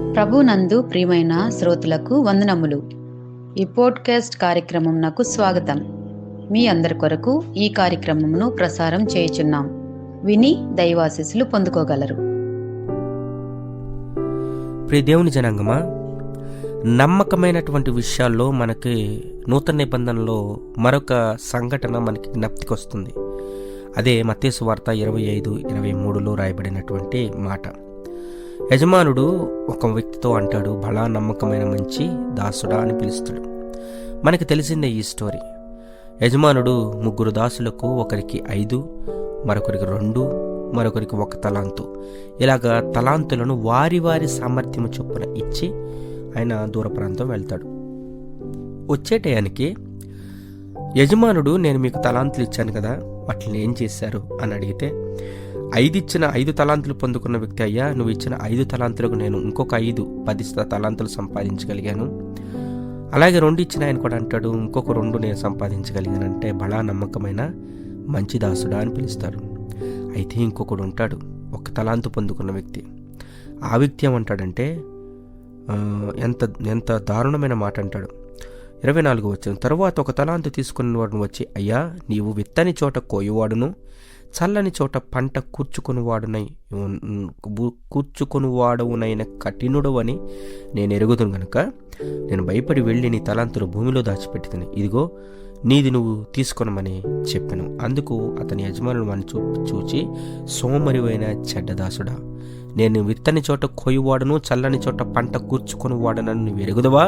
ప్రభునందు ప్రియమైన శ్రోతలకు వందనములు. ఈ పోడ్కాస్ట్ కార్యక్రమం నాకు స్వాగతం. మీ అందరి కొరకు ఈ కార్యక్రమమును ప్రసారం చేయుచున్నాం. విని దైవాశీస్సులు పొందుకోగలరు. ప్రియ దేవుని జనాంగమా నమ్మకమైనటువంటి విషయాల్లో మనకి నూతన నిబంధనలో మరొక సంఘటన మనకి జ్ఞప్తికి వస్తుంది అదే మత్తేసు వార్త ఇరవై ఐదు ఇరవై మూడులో రాయబడినటువంటి మాట. యజమానుడు ఒక వ్యక్తితో అంటాడు బలా నమ్మకమైన మంచి దాసుడా అని పిలుస్తాడు. మనకి తెలిసిందే ఈ స్టోరీ. యజమానుడు ముగ్గురు దాసులకు ఒకరికి ఐదు మరొకరికి రెండు మరొకరికి ఒక తలాంతు. ఇలాగ తలాంతులను వారి వారి సామర్థ్యము చొప్పున ఇచ్చి ఆయన దూర ప్రాంతం వెళ్తాడు. వచ్చే టయానికి యజమానుడు నేను మీకు తలాంతులు ఇచ్చాను కదా వాటిని ఏం చేశారు? అని అడిగితే ఐదు ఇచ్చిన ఐదు తలాంతులు పొందుకున్న వ్యక్తి అయ్యా నువ్వు ఇచ్చిన ఐదు తలాంతులకు నేను ఇంకొక ఐదు పది తలాంతులు సంపాదించగలిగాను. అలాగే రెండు ఇచ్చిన ఆయన కూడా అంటాడు ఇంకొక రెండు నేను సంపాదించగలిగాను అంటే బలా నమ్మకమైన మంచి దాసుడా అని పిలుస్తాడు అయితే ఇంకొకడు ఉంటాడు ఒక తలాంతు పొందుకున్న వ్యక్తి. ఆ వ్యక్తి ఏమంటాడంటే ఎంత ఎంత దారుణమైన మాట అంటాడు. ఇరవై నాలుగు వచ్చిన తర్వాత ఒక తలాంతు తీసుకున్న వాడును వచ్చి అయ్యా నీవు విత్తని చోట కోయువాడును చల్లని చోట పంట కూర్చుకొనివాడునై కూర్చుకొనివాడవునైన కఠినుడవని నేను ఎరుగుదును గనుక నేను భయపడి వెళ్ళి నీ తలంతులు భూమిలో దాచిపెట్టిదని ఇదిగో నీది నువ్వు తీసుకొనమని చెప్పాను. అందుకు అతని యజమానులు మన చూ చూచి సోమరివైన చెడ్డదాసుడా నేను విత్తని చోట కొయ్యవాడను చల్లని చోట పంట కూర్చుకొని వాడనని నువ్వు ఎరుగుదవా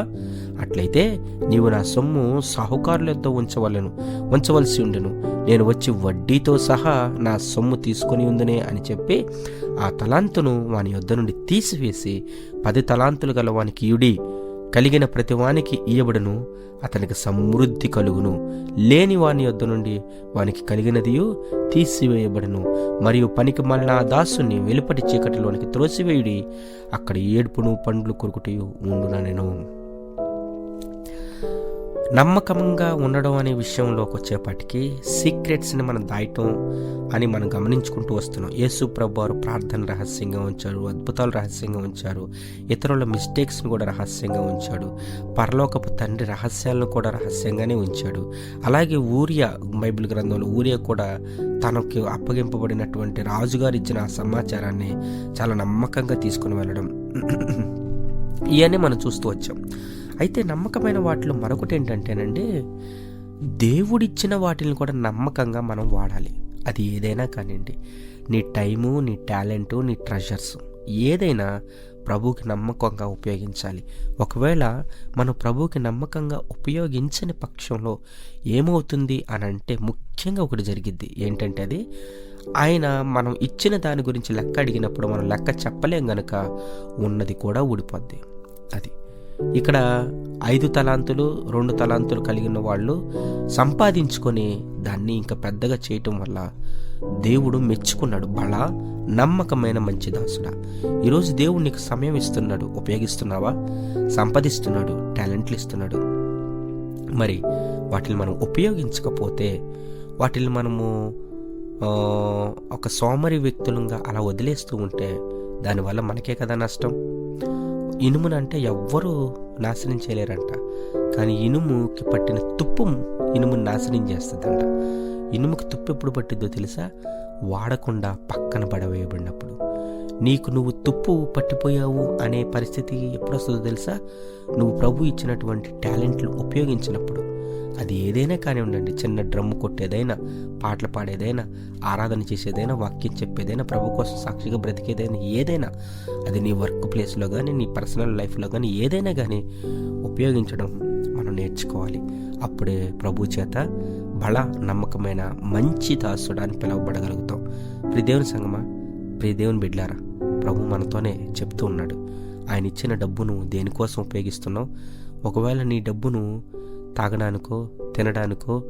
అట్లయితే నీవు నా సొమ్ము సాహుకారులతో ఉంచవలను ఉంచవలసి ఉండెను. నేను వచ్చి వడ్డీతో సహా నా సొమ్ము తీసుకొని ఉందనే అని చెప్పి ఆ తలాంతును వాని యొద్ద నుండి తీసివేసి పది తలాంతులు గల వానికి ఇయుడి కలిగిన ప్రతివానికి ఇయ్యబడును అతనికి సమృద్ధి కలుగును. లేని వాని యొద్ద నుండి వానికి కలిగినదియు తీసివేయబడును. మరియు పనికి మళ్ళా దాసుని వెలుపటి చీకటిలోనికి త్రోసివేయుడి అక్కడ ఏడుపును పండ్లు కొరుకుటయు ఉండున నేను నమ్మకంగా ఉండడం అనే విషయంలోకి వచ్చేపటికి సీక్రెట్స్ని మనం దాయటం అని మనం గమనించుకుంటూ వస్తున్నాం. యేసు ప్రభు వారు ప్రార్థన రహస్యంగా ఉంచారు అద్భుతాలు రహస్యంగా ఉంచారు ఇతరుల మిస్టేక్స్ని కూడా రహస్యంగా ఉంచాడు పరలోకపు తండ్రి రహస్యాలను కూడా రహస్యంగానే ఉంచాడు. అలాగే ఊరియా బైబిల్ గ్రంథంలో ఊరియా కూడా తనకు అప్పగింపబడినటువంటి రాజుగారు ఇచ్చిన ఆ సమాచారాన్ని చాలా నమ్మకంగా తీసుకుని వెళ్ళడం. ఇవన్నీ మనం చూస్తూ వచ్చాం. అయితే నమ్మకమైన వాటిలో మరొకటి ఏంటంటేనండి దేవుడిచ్చిన వాటిని కూడా నమ్మకంగా మనం వాడాలి. అది ఏదైనా కానివ్వండి నీ టైము నీ టాలెంటు నీ ట్రెజర్స్ ఏదైనా ప్రభువుకి నమ్మకంగా ఉపయోగించాలి. ఒకవేళ మనం ప్రభువుకి నమ్మకంగా ఉపయోగించని పక్షంలో ఏమవుతుంది అని అంటే ముఖ్యంగా ఒకటి జరిగిద్ది. ఏంటంటే అది ఆయన మనం ఇచ్చిన దాని గురించి లెక్క అడిగినప్పుడు మనం లెక్క చెప్పలేం గనక ఉన్నది కూడా ఊడిపోద్ది. అది. ఇక్కడ ఐదు తలాంతులు రెండు తలాంతులు కలిగిన వాళ్ళు సంపాదించుకొని దాన్ని ఇంకా పెద్దగా చేయటం వల్ల దేవుడు మెచ్చుకున్నాడు. బల నమ్మకమైన మంచి దాసుడా. ఈరోజు దేవుడు నీకు సమయం ఇస్తున్నాడు. ఉపయోగిస్తున్నావా? సంపాదిస్తున్నాడు. టాలెంట్లు ఇస్తున్నాడు. మరి వాటిని మనం ఉపయోగించకపోతే వాటిని మనము ఒక సోమరి వ్యక్తులంగా అలా వదిలేస్తూ ఉంటే దానివల్ల మనకే కదా నష్టం? ఇనుమునంటే ఎవ్వరూ నాశనం చేయలేరంట. కానీ ఇనుముకి పట్టిన తుప్పు ఇనుముని నాశనం చేస్తుందంట. ఇనుముకి తుప్పు ఎప్పుడు పట్టిద్దో తెలుసా? వాడకుండా పక్కన పడవేయబడినప్పుడు. నీకు నువ్వు తుప్పు పట్టిపోయావు అనే పరిస్థితి ఎప్పుడొస్తుందో తెలుసా? నువ్వు ప్రభు ఇచ్చినటువంటి టాలెంట్లు ఉపయోగించినప్పుడు అది ఏదైనా కానివ్వండి చిన్న డ్రమ్ము కొట్టేదైనా పాటలు పాడేదైనా ఆరాధన చేసేదైనా వాక్యం చెప్పేదైనా ప్రభు కోసం సాక్షిగా బ్రతికేదైనా ఏదైనా అది నీ వర్క్ ప్లేస్లో కానీ నీ పర్సనల్ లైఫ్లో కానీ ఏదైనా కానీ ఉపయోగించడం మనం నేర్చుకోవాలి. అప్పుడే ప్రభు చేత బల నమ్మకమైన మంచి దాసుడు అని పిలువబడగలుగుతాం. ప్రిదేవుని సంగమా? ప్రిదేవుని బిడ్లారా ప్రభు మనతోనే చెప్తూ ఉన్నాడు. ఆయన ఇచ్చిన డబ్బును దేనికోసం ఉపయోగిస్తున్నావు? ఒకవేళ నీ డబ్బును తాగడానికో తినడానికో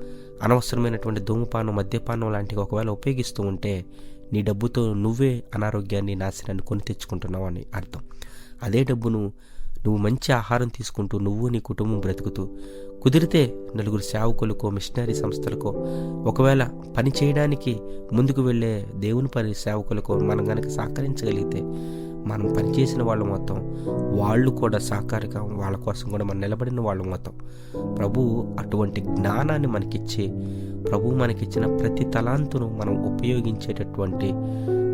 అనవసరమైనటువంటి ధూమపానం మద్యపానం లాంటివి ఒకవేళ ఉపయోగిస్తూ ఉంటే నీ డబ్బుతో నువ్వే అనారోగ్యాన్ని నాశనాన్ని కొని తెచ్చుకుంటున్నావు అని అర్థం. అదే డబ్బును నువ్వు మంచి ఆహారం తీసుకుంటూ నువ్వు నీ కుటుంబం బ్రతుకుతూ కుదిరితే నలుగురు సేవకులకో మిషనరీ సంస్థలకో ఒకవేళ పని చేయడానికి ముందుకు వెళ్ళే దేవుని పని సేవకులకో మనం కనుక సహకరించగలిగితే మనం పనిచేసిన వాళ్ళు మొత్తం వాళ్ళు కూడా సహకారిగా వాళ్ళ కోసం కూడా మనం నిలబడిన వాళ్ళు మొత్తం. ప్రభు అటువంటి జ్ఞానాన్ని మనకిచ్చి ప్రభు మనకిచ్చిన ప్రతి తలాంతును మనం ఉపయోగించేటటువంటి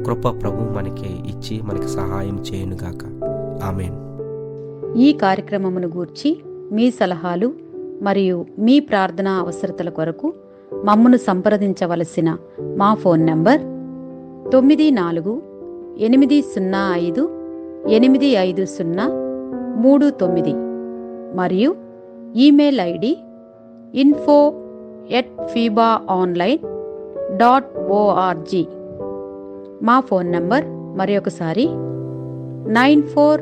కృప ప్రభు మనకి ఇచ్చి మనకి సహాయం చేయనుగాక. ఆమెను. ఈ కార్యక్రమమును గూర్చి మీ సలహాలు మరియు మీ ప్రార్థనా అవసరతల కొరకు మమ్మను సంప్రదించవలసిన మా ఫోన్ నంబర్ తొమ్మిది నాలుగు ఎనిమిది సున్నా ఐదు ఎనిమిది ఐదు సున్నా మూడు తొమ్మిది మరియు email ID info at Fiba online dot O R G మా ఫోన్ నంబర్ మరి ఒకసారి nine four